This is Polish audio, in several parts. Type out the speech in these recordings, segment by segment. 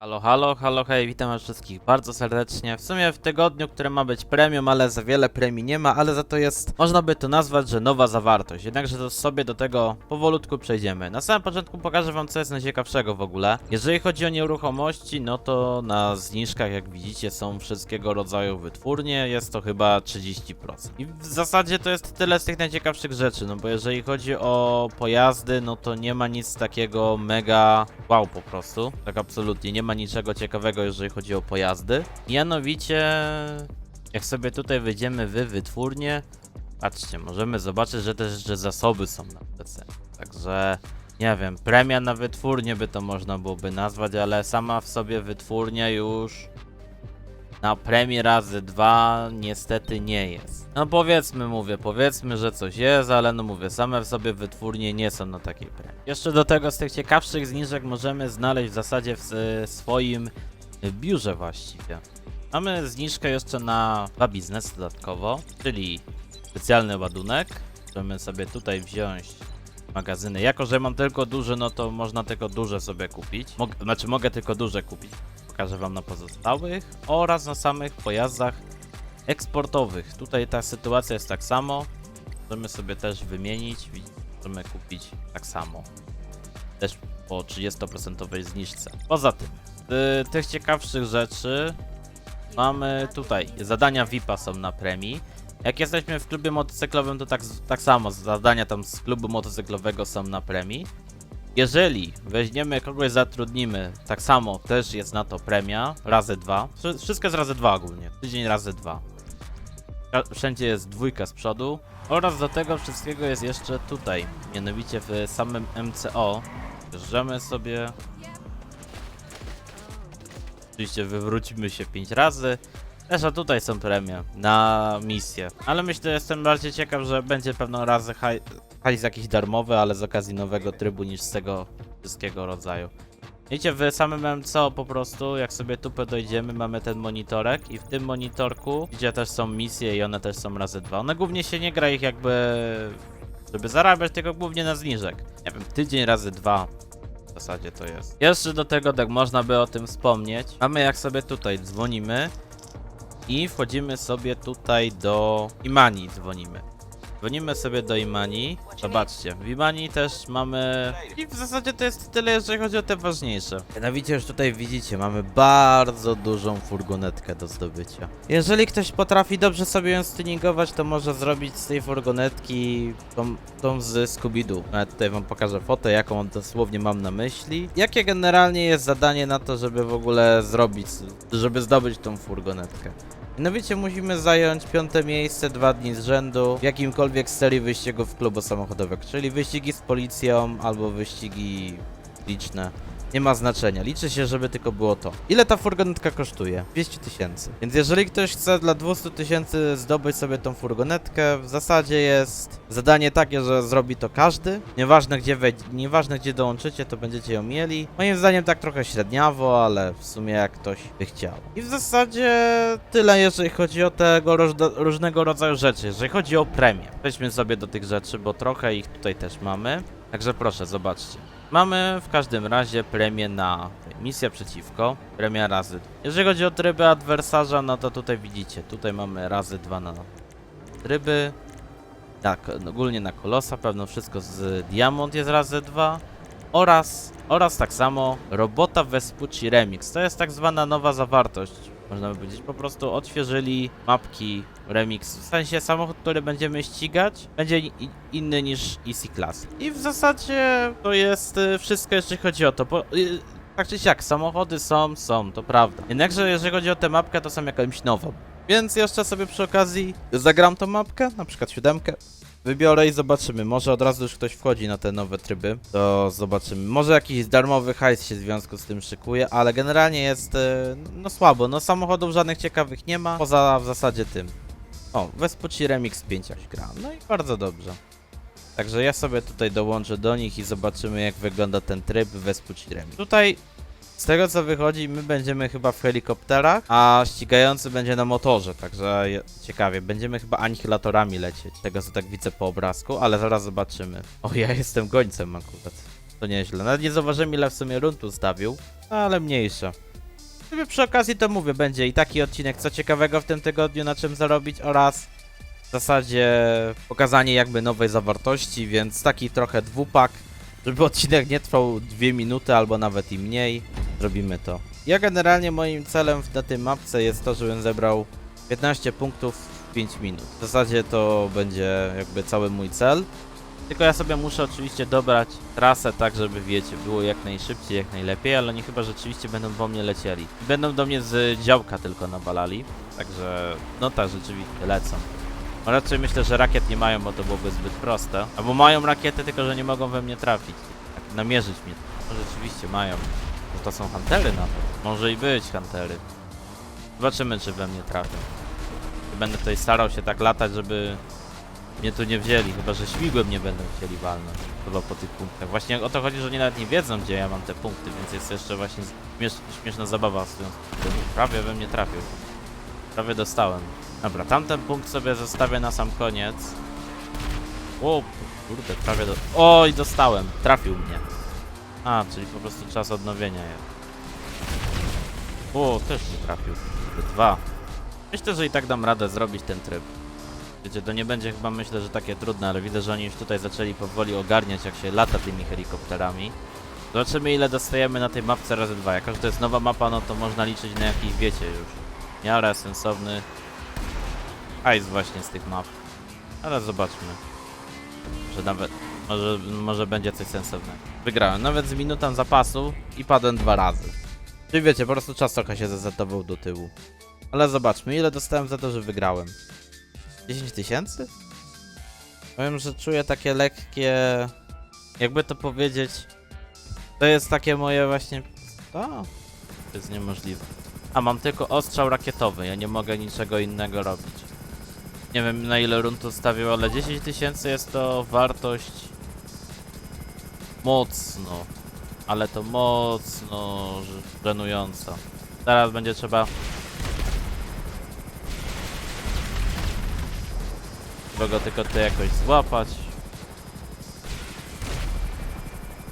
Halo, halo, halo, hej, witam was wszystkich bardzo serdecznie. W sumie w tygodniu, które ma być premium, ale za wiele premii nie ma, ale za to jest, można by to nazwać, że nowa zawartość. Jednakże to sobie do tego powolutku przejdziemy. Na samym początku pokażę wam, co jest najciekawszego w ogóle. Jeżeli chodzi o nieruchomości, no to na zniżkach, jak widzicie, są wszystkiego rodzaju wytwórnie, jest to chyba 30%. I w zasadzie to jest tyle z tych najciekawszych rzeczy, no bo jeżeli chodzi o pojazdy, no to nie ma nic takiego mega wow po prostu. Tak absolutnie, nie ma niczego ciekawego, jeżeli chodzi o pojazdy. Mianowicie, jak sobie tutaj wejdziemy w wytwórnię, patrzcie, możemy zobaczyć, że też że zasoby są na PC. Także nie wiem, premia na wytwórnię by to można byłoby nazwać, ale sama w sobie wytwórnia już na premię razy dwa niestety nie jest. No powiedzmy, mówię, powiedzmy, że coś jest, ale no mówię, same w sobie wytwórnie nie są na takiej premii. Jeszcze do tego z tych ciekawszych zniżek możemy znaleźć w zasadzie w s- swoim biurze właściwie. Mamy zniżkę jeszcze na dwa biznesy dodatkowo, czyli specjalny ładunek. Możemy sobie tutaj wziąć magazyny. Jako, że mam tylko duże, no to można tylko duże sobie kupić. Mog znaczy mogę tylko duże kupić. Pokażę wam na pozostałych oraz na samych pojazdach eksportowych. Tutaj ta sytuacja jest tak samo. Możemy sobie też wymienić. Możemy kupić tak samo. Też po 30% zniżce. Poza tym, z tych ciekawszych rzeczy mamy tutaj zadania VIP-a są na premii. Jak jesteśmy w klubie motocyklowym, to tak, tak samo zadania tam z klubu motocyklowego są na premii. Jeżeli weźmiemy kogoś, zatrudnimy, tak samo też jest na to premia, razy dwa. Wszy- Wszystko jest razy dwa ogólnie, tydzień razy dwa. Wszędzie jest dwójka z przodu. Oraz do tego wszystkiego jest jeszcze tutaj, mianowicie w samym MCO. Wjeżdżamy sobie. Oczywiście wywrócimy się 5 razy. A tutaj są premie na misję. Ale myślę, jestem bardziej ciekaw, że będzie pewno razy haj, hajs jakiś darmowy, ale z okazji nowego trybu niż z tego wszystkiego rodzaju. Wiecie, w samym MCO po prostu, jak sobie tu dojdziemy, mamy ten monitorek i w tym monitorku, gdzie też są misje i one też są razy dwa. One głównie się nie gra ich jakby, żeby zarabiać, tylko głównie na zniżek. Nie wiem, tydzień razy dwa. W zasadzie to jest. Jeszcze do tego, tak można by o tym wspomnieć. Mamy jak sobie tutaj dzwonimy i wchodzimy sobie tutaj do Imani dzwonimy. Dzwonimy sobie do Imani. Zobaczcie, w Imani też mamy... I w zasadzie to jest tyle, jeżeli chodzi o te ważniejsze. Mianowicie już tutaj widzicie, mamy bardzo dużą furgonetkę do zdobycia. Jeżeli ktoś potrafi dobrze sobie ją stuningować, to może zrobić z tej furgonetki tą, tą z Scooby-Doo. Nawet tutaj wam pokażę fotę, jaką dosłownie mam na myśli. Jakie generalnie jest zadanie na to, żeby w ogóle zrobić, żeby zdobyć tą furgonetkę? Mianowicie musimy zająć piąte miejsce dwa dni z rzędu w jakimkolwiek serii wyścigów klubu samochodowego, czyli wyścigi z policją albo wyścigi liczne. Nie ma znaczenia, liczy się, żeby tylko było to. Ile ta furgonetka kosztuje? 200 tysięcy. Więc jeżeli ktoś chce dla 200 tysięcy zdobyć sobie tą furgonetkę, w zasadzie jest zadanie takie, że zrobi to każdy. Nieważne gdzie, wej- nieważne gdzie dołączycie, to będziecie ją mieli. Moim zdaniem tak trochę średniawo, ale w sumie jak ktoś by chciał. I w zasadzie tyle, jeżeli chodzi o tego różnego rodzaju rzeczy. Jeżeli chodzi o premię, przejdźmy sobie do tych rzeczy, bo trochę ich tutaj też mamy. Także proszę, zobaczcie. Mamy w każdym razie premię na misję przeciwko, premia razy. Jeżeli chodzi o tryby adwersarza, no to tutaj widzicie, tutaj mamy razy dwa na tryby. Tak, ogólnie na kolosa, pewno wszystko z diamont jest razy dwa. Oraz, oraz tak samo robota Vespucci Remix. To jest tak zwana nowa zawartość, można by powiedzieć. Po prostu odświeżyli mapki Remix. W sensie samochód, który będziemy ścigać, będzie inny niż Easy Class. I w zasadzie to jest y, wszystko, jeśli chodzi o to. Bo, y, tak czy siak, samochody są, są, to prawda. Jednakże jeżeli chodzi o tę mapkę, to są jakąś nową. Więc jeszcze sobie przy okazji zagram tą mapkę, na przykład siódemkę. Wybiorę i zobaczymy. Może od razu już ktoś wchodzi na te nowe tryby. To zobaczymy. Może jakiś darmowy hajs się w związku z tym szykuje, ale generalnie jest e, no słabo. No samochodów żadnych ciekawych nie ma. Poza w zasadzie tym. O, Vespucci Remix 5 jak gra. No i bardzo dobrze. Także ja sobie tutaj dołączę do nich i zobaczymy jak wygląda ten tryb Vespucci Remix. Tutaj z tego co wychodzi, my będziemy chyba w helikopterach, a ścigający będzie na motorze, także ciekawie. Będziemy chyba anihilatorami lecieć, tego co tak widzę po obrazku, ale zaraz zobaczymy. O, ja jestem gońcem akurat. To nieźle. Nawet nie zauważyłem ile w sumie rund ustawił, ale mniejsza. Sobie przy okazji to mówię, będzie i taki odcinek, co ciekawego w tym tygodniu, na czym zarobić oraz w zasadzie pokazanie jakby nowej zawartości, więc taki trochę dwupak, żeby odcinek nie trwał 2 minuty albo nawet i mniej, zrobimy to. Ja generalnie moim celem na tej mapce jest to, żebym zebrał 15 punktów w 5 minut. W zasadzie to będzie jakby cały mój cel. Tylko ja sobie muszę oczywiście dobrać trasę tak, żeby wiecie, było jak najszybciej, jak najlepiej, ale oni chyba rzeczywiście będą po mnie lecieli. Będą do mnie z działka tylko nabalali, także no tak, rzeczywiście lecą. No raczej myślę, że rakiet nie mają, bo to byłoby zbyt proste. Albo mają rakiety, tylko że nie mogą we mnie trafić. Tak, namierzyć mnie. No rzeczywiście mają. No to są huntery nawet. Może i być huntery. Zobaczymy, czy we mnie trafią. Będę tutaj starał się tak latać, żeby mnie tu nie wzięli, chyba że śmigłem nie będą chcieli walnąć. Chyba po tych punktach. Właśnie o to chodzi, że oni nawet nie wiedzą, gdzie ja mam te punkty, więc jest jeszcze właśnie śmiesz, śmieszna zabawa. Prawie we mnie trafił. Prawie dostałem. Dobra, tamten punkt sobie zostawię na sam koniec. O, kurde, prawie do... Oj, dostałem. Trafił mnie. A, czyli po prostu czas odnowienia jest. O, też nie trafił. Dwa. Myślę, że i tak dam radę zrobić ten tryb. Wiecie, to nie będzie chyba myślę, że takie trudne, ale widzę, że oni już tutaj zaczęli powoli ogarniać, jak się lata tymi helikopterami. Zobaczymy, ile dostajemy na tej mapce razy dwa. Jako, że to jest nowa mapa, no to można liczyć na jakiś, wiecie, już w miarę sensowny hajs właśnie z tych map. Ale zobaczmy. Że nawet, może, może będzie coś sensownego. Wygrałem, nawet z minutą zapasu i padłem dwa razy. Czyli wiecie, po prostu czas trochę się zezetował do tyłu. Ale zobaczmy, ile dostałem za to, że wygrałem. 10 tysięcy? Powiem, że czuję takie lekkie. Jakby to powiedzieć. To jest takie moje właśnie. O, to jest niemożliwe. A mam tylko ostrzał rakietowy, ja nie mogę niczego innego robić. Nie wiem na ile rund to stawił, ale 10 tysięcy jest to wartość mocno, ale to mocno żenująca. Teraz będzie trzeba go tylko tutaj jakoś złapać.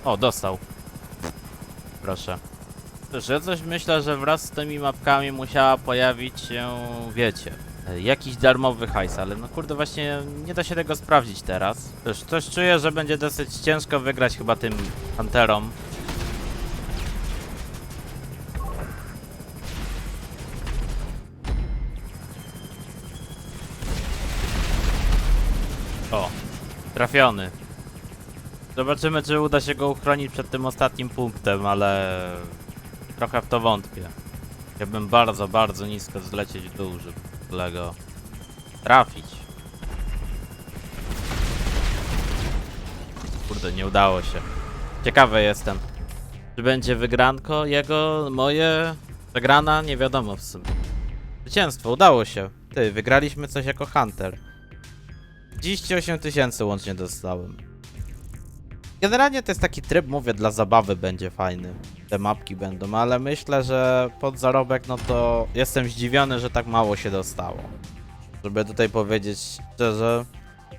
O, dostał. Proszę. Cóż, ja coś myślę, że wraz z tymi mapkami musiała pojawić się, wiecie, jakiś darmowy hajs, ale no kurde, właśnie nie da się tego sprawdzić teraz. Cóż, coś czuję, że będzie dosyć ciężko wygrać chyba tym Hunterom. O, trafiony. Zobaczymy, czy uda się go uchronić przed tym ostatnim punktem, ale trochę w to wątpię. Chciałbym bardzo, bardzo nisko zlecieć w dół, żeby ogóle go trafić. Kurde, nie udało się. Ciekawy jestem. Czy będzie wygranko jego, moje? Przegrana? Nie wiadomo w sumie. Zwycięstwo, udało się. Ty, wygraliśmy coś jako Hunter. 38 tysięcy łącznie dostałem. Generalnie to jest taki tryb, mówię, dla zabawy będzie fajny. Te mapki będą, ale myślę, że pod zarobek, no to jestem zdziwiony, że tak mało się dostało. Żeby tutaj powiedzieć szczerze.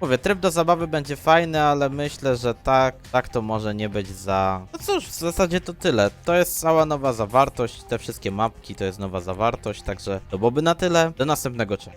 Mówię, tryb do zabawy będzie fajny, ale myślę, że tak, tak to może nie być za... No cóż, w zasadzie to tyle. To jest cała nowa zawartość, te wszystkie mapki to jest nowa zawartość, także to byłoby na tyle. Do następnego, cześć.